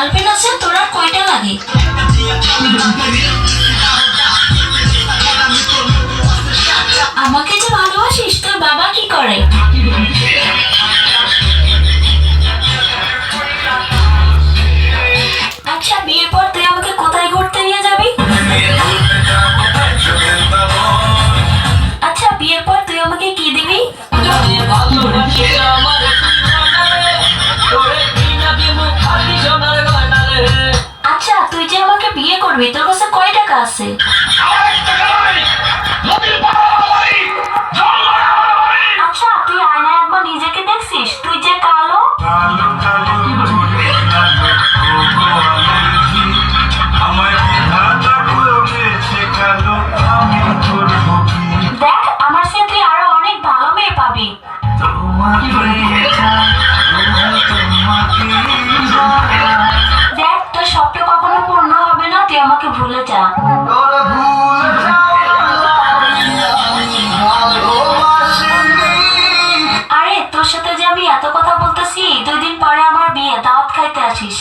Alpen আছে তোরা কয়টা লাগে? করবি? তোর কাছে কয় টাকা আছে? আচ্ছা তুই আয়নায় একবার নিজেকে দেখছিস? তুই যে কালো। দেখ, আমার আরও অনেক ভালো মেয়ে পাবি। আমাকে ভুলে যা আরে, তোর সাথে যে আমি এত কথা বলতেছি, দুই দিন পরে আমার বিয়ে, দাওয়াত খাইতে আসিস।